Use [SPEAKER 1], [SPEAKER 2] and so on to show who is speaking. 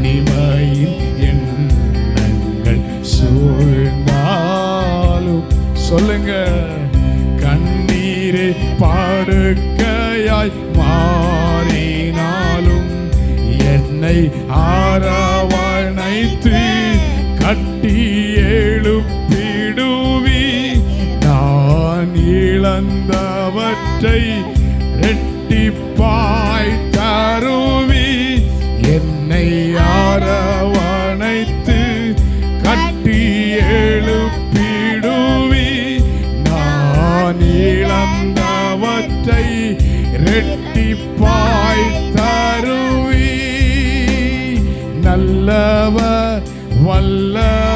[SPEAKER 1] தனிமையின் எண்ணங்கள் சூழ்ந்தாலும் சொல்லுங்க கண்ணீரை பாடுக்கையாய் மாறினாலும் என்னை ஆரவணைத்து கட்டி எழுப்பிடுவி நான் இழந்தவற்றை ரெட்டிப்பாய் கட்டி எழுப்பிடுவி. நான் இழந்தவற்றை ரெட்டிப்பாய் தருவி. நல்லவர் வல்லவர்.